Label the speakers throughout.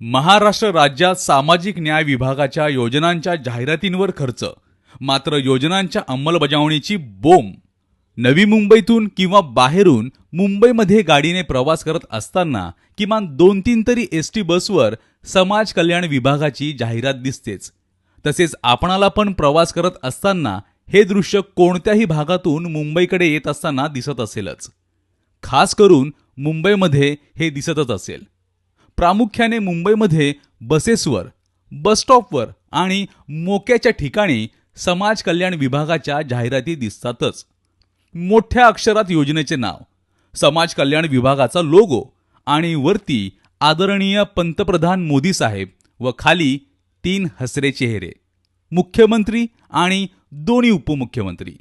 Speaker 1: महाराष्ट्र राज्यात सामाजिक न्याय विभागाच्या योजनांच्या जाहिरातींवर खर्च. मात्र योजनांच्या अंमलबजावणीची बोंब नवी मुंबईतून किंवा बाहेरून मुंबईमध्ये गाडीने प्रवास करत असताना किमान दोन तीन तरी एस टी बसवर समाज कल्याण विभागाची जाहिरात दिसतेच. तसेच आपणाला पण प्रवास करत असताना हे दृश्य कोणत्याही भागातून मुंबईकडे येत असताना दिसत असेलच. खास करून मुंबईमध्ये हे दिसतच असेल. प्रामुख्याने मुंबईमध्ये बसेसवर बसस्टॉपवर आणि मोक्याच्या ठिकाणी समाज कल्याण विभागाच्या जाहिराती दिसतातच. मोठ्या अक्षरात योजनेचे नाव समाज कल्याण विभागाचा लोगो आणि वरती आदरणीय पंतप्रधान मोदी साहेब व खाली तीन हसरे चेहरे मुख्यमंत्री आणि दोन्ही उपमुख्यमंत्री.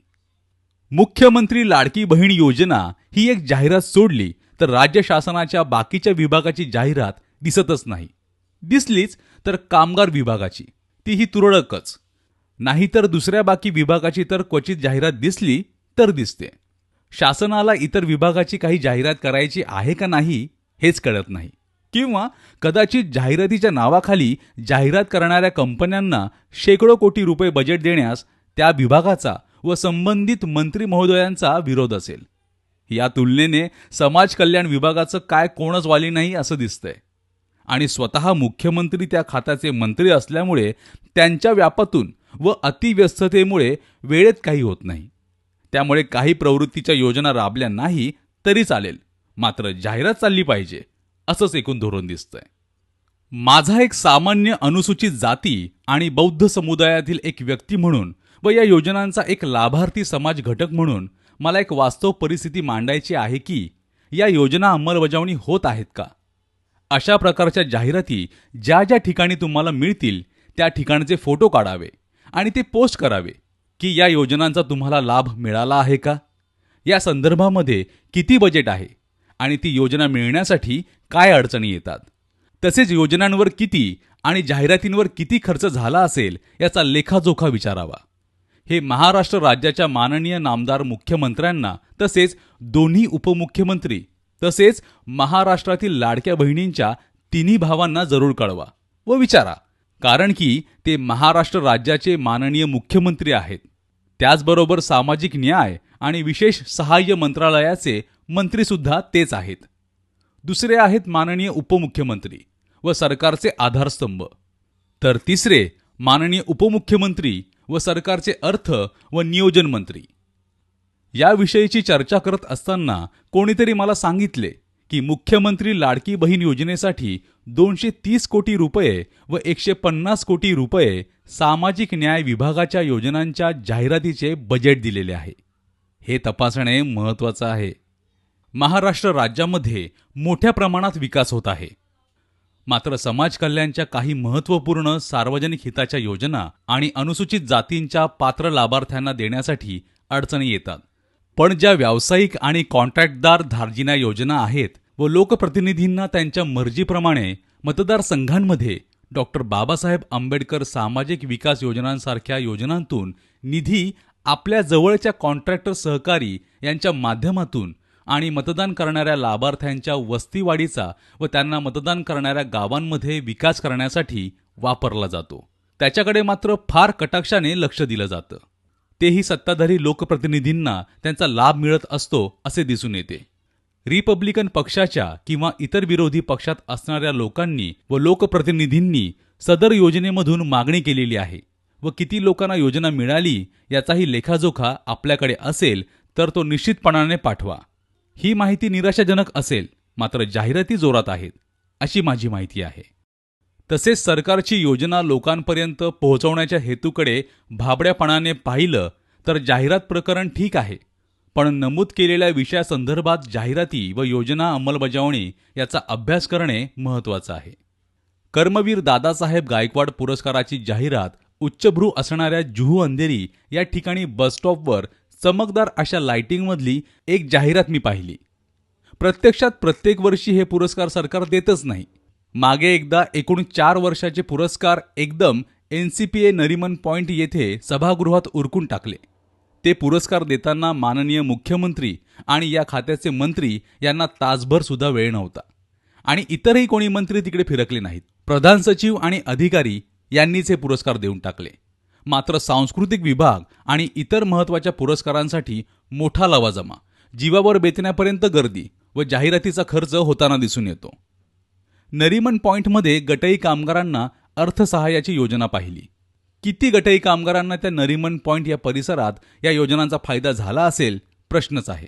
Speaker 1: मुख्यमंत्री लाडकी बहीण योजना ही एक जाहिरात सोडली तर राज्य शासनाच्या बाकीच्या विभागाची जाहिरात दिसतच नाही. दिसलीच तर कामगार विभागाची. तीही तुरळकच. नाहीतर दुसऱ्या बाकी विभागाची तर क्वचित जाहिरात दिसली तर दिसते. शासनाला इतर विभागाची काही जाहिरात करायची आहे का नाही हेच कळत नाही. किंवा कदाचित जाहिरातीच्या नावाखाली जाहिरात करणाऱ्या कंपन्यांना शेकडो कोटी रुपये बजेट देण्यास त्या विभागाचा व संबंधित मंत्री महोदयांचा विरोध असेल. या तुलनेने समाज कल्याण विभागाचं काय कोणच वाली नाही असं दिसतंय. आणि स्वतः मुख्यमंत्री त्या खात्याचे मंत्री असल्यामुळे त्यांच्या व्यापातून व अतिव्यस्ततेमुळे वेळेत काही होत नाही. त्यामुळे काही प्रवृत्तीच्या योजना राबल्या नाही तरी चालेल. मात्र जाहिरात चालली पाहिजे असंच एकूण धोरण दिसतंय. माझा एक सामान्य अनुसूचित जाती आणि बौद्ध समुदायातील एक व्यक्ती म्हणून व या योजनांचा एक लाभार्थी समाज घटक म्हणून मला एक वास्तव परिस्थिती मांडायची आहे की या योजना अंमलबजावणी होत आहेत का? अशा प्रकारच्या जाहिराती ज्या ज्या ठिकाणी तुम्हाला मिळतील त्या ठिकाणचे फोटो काढावे आणि ते पोस्ट करावे की या योजनांचा तुम्हाला लाभ मिळाला आहे का? या संदर्भामध्ये किती बजेट आहे आणि ती योजना मिळण्यासाठी काय अडचणी येतात? तसेच योजनांवर किती आणि जाहिरातींवर किती खर्च झाला असेल याचा लेखाजोखा विचारावा. हे महाराष्ट्र राज्याच्या माननीय नामदार मुख्यमंत्र्यांना तसेच दोन्ही उपमुख्यमंत्री तसेच महाराष्ट्रातील लाडक्या बहिणींच्या तिन्ही भावांना जरूर कळवा व विचारा. कारण की ते महाराष्ट्र राज्याचे माननीय मुख्यमंत्री आहेत. त्याचबरोबर सामाजिक न्याय आणि विशेष सहाय्य मंत्रालयाचे मंत्रीसुद्धा तेच आहेत. दुसरे आहेत माननीय उपमुख्यमंत्री व सरकारचे आधारस्तंभ. तर तिसरे माननीय उपमुख्यमंत्री व सरकारचे अर्थ व नियोजन मंत्री. याविषयीची चर्चा करत असताना कोणीतरी मला सांगितले की मुख्यमंत्री लाडकी बहीण योजनेसाठी दोनशे तीस कोटी रुपये व एकशे पन्नास कोटी रुपये सामाजिक न्याय विभागाच्या योजनांच्या जाहिरातीचे बजेट दिलेले आहे. हे तपासणे महत्त्वाचं आहे. महाराष्ट्र राज्यामध्ये मोठ्या प्रमाणात विकास होत आहे. मात्र समाज कल्याणच्या काही महत्त्वपूर्ण सार्वजनिक हिताच्या योजना आणि अनुसूचित जातींच्या पात्र लाभार्थ्यांना देण्यासाठी अडचणी येतात. पण ज्या व्यावसायिक आणि कॉन्ट्रॅक्टदार धार्जिना योजना आहेत व लोकप्रतिनिधींना त्यांच्या मर्जीप्रमाणे मतदारसंघांमध्ये डॉक्टर बाबासाहेब आंबेडकर सामाजिक विकास योजनांसारख्या योजनांतून निधी आपल्या जवळच्या कॉन्ट्रॅक्टर सहकारी यांच्या माध्यमातून आणि मतदान करणाऱ्या लाभार्थ्यांच्या वस्तीवाढीचा व त्यांना मतदान करणाऱ्या गावांमध्ये विकास करण्यासाठी वापरला जातो. त्याच्याकडे मात्र फार कटाक्षाने लक्ष दिलं जातं. तेही सत्ताधारी लोकप्रतिनिधींना त्यांचा लाभ मिळत असतो असे दिसून येते. रिपब्लिकन पक्षाच्या किंवा इतर विरोधी पक्षात असणाऱ्या लोकांनी व लोकप्रतिनिधींनी सदर योजनेमधून मागणी केलेली आहे व किती लोकांना योजना मिळाली याचाही लेखाजोखा आपल्याकडे असेल तर तो निश्चितपणाने पाठवा. ही माहिती निराशाजनक असेल मात्र जाहिराती जोरात आहेत अशी माझी माहिती आहे. तसेच सरकारची योजना लोकांपर्यंत पोहोचवण्याच्या हेतूकडे भाबड्यापणाने पाहिलं तर जाहिरात प्रकरण ठीक आहे. पण नमूद केलेल्या विषयासंदर्भात जाहिराती व योजना अंमलबजावणी याचा अभ्यास करणे महत्त्वाचं आहे. कर्मवीर दादासाहेब गायकवाड पुरस्काराची जाहिरात उच्चभ्रू असणाऱ्या जुहू अंधेरी या ठिकाणी बसस्टॉपवर चमकदार अशा लाइटिंगमधली एक जाहिरात मी पाहिली. प्रत्यक्षात प्रत्येक वर्षी हे पुरस्कार सरकार देतच नाही. मागे एकदा एकूण चार वर्षाचे पुरस्कार एकदम N C P A Nariman Point येथे सभागृहात उरकून टाकले. ते पुरस्कार देताना माननीय मुख्यमंत्री आणि या खात्याचे मंत्री यांना तासभर सुद्धा वेळ नव्हता. आणि इतरही कोणी मंत्री तिकडे फिरकले नाहीत. प्रधान सचिव आणि अधिकारी यांनीच हे पुरस्कार देऊन टाकले. मात्र सांस्कृतिक विभाग आणि इतर महत्त्वाच्या पुरस्कारांसाठी मोठा लवाजमा जीवावर बेतण्यापर्यंत गर्दी व जाहिरातीचा खर्च होताना दिसून येतो. नरीमन पॉइंटमध्ये गटई कामगारांना अर्थसहाय्याची योजना पाहिली. किती गटई कामगारांना त्या नरीमन पॉईंट या परिसरात या योजनांचा फायदा झाला असेल? प्रश्नच आहे.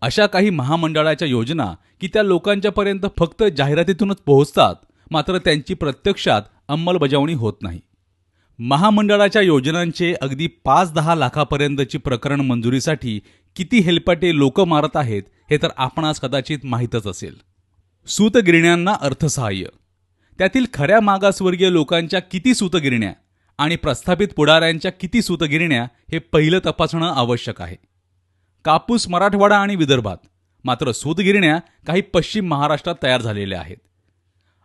Speaker 1: अशा काही महामंडळाच्या योजना की त्या लोकांच्यापर्यंत फक्त जाहिरातीतूनच पोहोचतात मात्र त्यांची प्रत्यक्षात अंमलबजावणी होत नाही. महामंडळाच्या योजनांचे अगदी पाच दहा लाखापर्यंतची प्रकरण मंजुरीसाठी किती हेलपाटे लोक मारत आहेत हे तर आपणास कदाचित माहीतच असेल. सूतगिरण्यांना अर्थसहाय्य. त्यातील खऱ्या मागासवर्गीय लोकांच्या किती सूतगिरण्या आणि प्रस्थापित पुढाऱ्यांच्या किती सूतगिरण्या हे पहिलं तपासणं आवश्यक आहे. कापूस मराठवाडा आणि विदर्भात मात्र सूतगिरण्या काही पश्चिम महाराष्ट्रात तयार झालेल्या आहेत.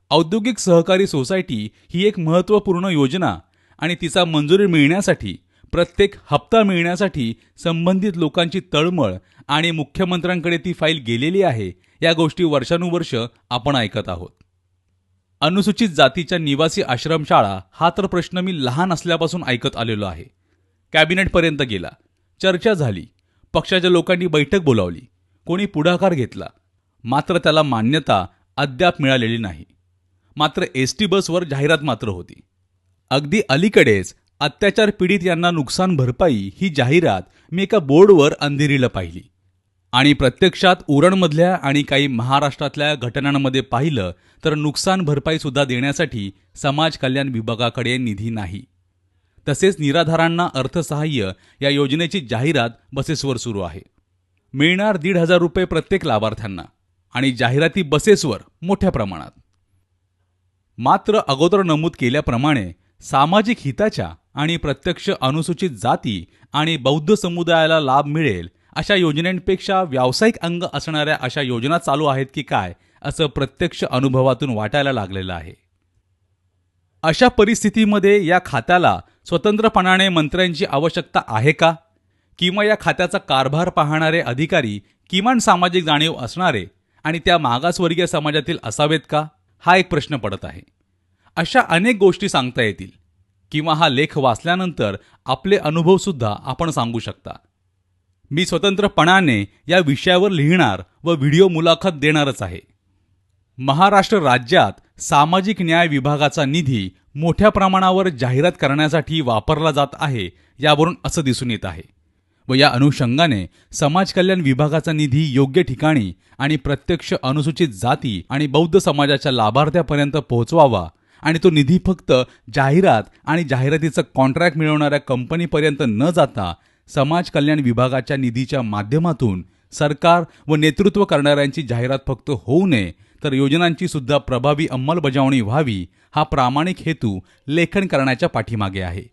Speaker 1: औद्योगिक सहकारी सोसायटी ही एक महत्त्वपूर्ण योजना आणि तिचा मंजुरी मिळण्यासाठी प्रत्येक हप्ता मिळण्यासाठी संबंधित लोकांची तळमळ आणि मुख्यमंत्र्यांकडे ती फाईल गेलेली आहे या गोष्टी वर्षानुवर्ष आपण ऐकत आहोत. अनुसूचित जातीच्या निवासी आश्रमशाळा हा तर प्रश्न मी लहान असल्यापासून ऐकत आलेलो आहे. कॅबिनेटपर्यंत गेला. चर्चा झाली. पक्षाच्या लोकांनी बैठक बोलावली. कोणी पुढाकार घेतला. मात्र त्याला मान्यता अद्याप मिळालेली नाही. मात्र एस टी बसवर जाहिरात मात्र होती. अगदी अलीकडेच अत्याचार पीडित यांना नुकसान भरपाई ही जाहिरात मी एका बोर्डवर अंधेरीला पाहिली. आणि प्रत्यक्षात उरणमधल्या आणि काही महाराष्ट्रातल्या घटनांमध्ये पाहिलं तर नुकसान भरपाई सुद्धा देण्यासाठी समाज कल्याण विभागाकडे निधी नाही. तसेच निराधारांना अर्थसहाय्य या योजनेची जाहिरात बसेसवर सुरू आहे. मिळणार दीड हजार रुपये प्रत्येक लाभार्थ्यांना आणि जाहिराती बसेसवर मोठ्या प्रमाणात. मात्र अगोदर नमूद केल्याप्रमाणे सामाजिक हिताच्या आणि प्रत्यक्ष अनुसूचित जाती आणि बौद्ध समुदायाला लाभ मिळेल अशा योजनांपेक्षा व्यावसायिक अंग असणाऱ्या अशा योजना चालू आहेत की काय असं प्रत्यक्ष अनुभवातून वाटायला लागलेलं आहे. अशा परिस्थितीमध्ये या खात्याला स्वतंत्रपणाने मंत्र्यांची आवश्यकता आहे का? किंवा या खात्याचा कारभार पाहणारे अधिकारी किमान सामाजिक जाणीव असणारे आणि त्या मागासवर्गीय समाजातील असावेत का? हा एक प्रश्न पडत आहे. अशा अनेक गोष्टी सांगता येतील. किंवा हा लेख वाचल्यानंतर आपले अनुभवसुद्धा आपण सांगू शकता. मी स्वतंत्रपणाने या विषयावर लिहिणार व व्हिडिओ मुलाखत देणारच आहे. महाराष्ट्र राज्यात सामाजिक न्याय विभागाचा निधी मोठ्या प्रमाणावर जाहिरात करण्यासाठी वापरला जात आहे यावरून असं दिसून येत आहे. व या अनुषंगाने समाज कल्याण विभागाचा निधी योग्य ठिकाणी आणि प्रत्यक्ष अनुसूचित जाती आणि बौद्ध समाजाच्या लाभार्थ्यापर्यंत पोहोचवावा आणि तो निधी फक्त जाहिरात आणि जाहिरातीचं कॉन्ट्रॅक्ट मिळवणाऱ्या कंपनीपर्यंत न जाता समाज कल्याण विभागाच्या निधीच्या माध्यमातून सरकार व नेतृत्व करणाऱ्यांची जाहिरात फक्त होऊ नये तर योजनांची सुद्धा प्रभावी अंमलबजावणी व्हावी हा प्रामाणिक हेतू लेखन करण्याच्या पाठीमागे आहे.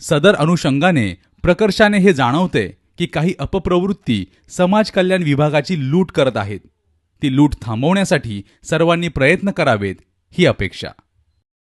Speaker 1: सदर अनुषंगाने प्रकर्षाने हे जाणवते की काही अपप्रवृत्ती समाज कल्याण विभागाची लूट करत आहेत. ती लूट थांबवण्यासाठी सर्वांनी प्रयत्न करावेत ही अपेक्षा.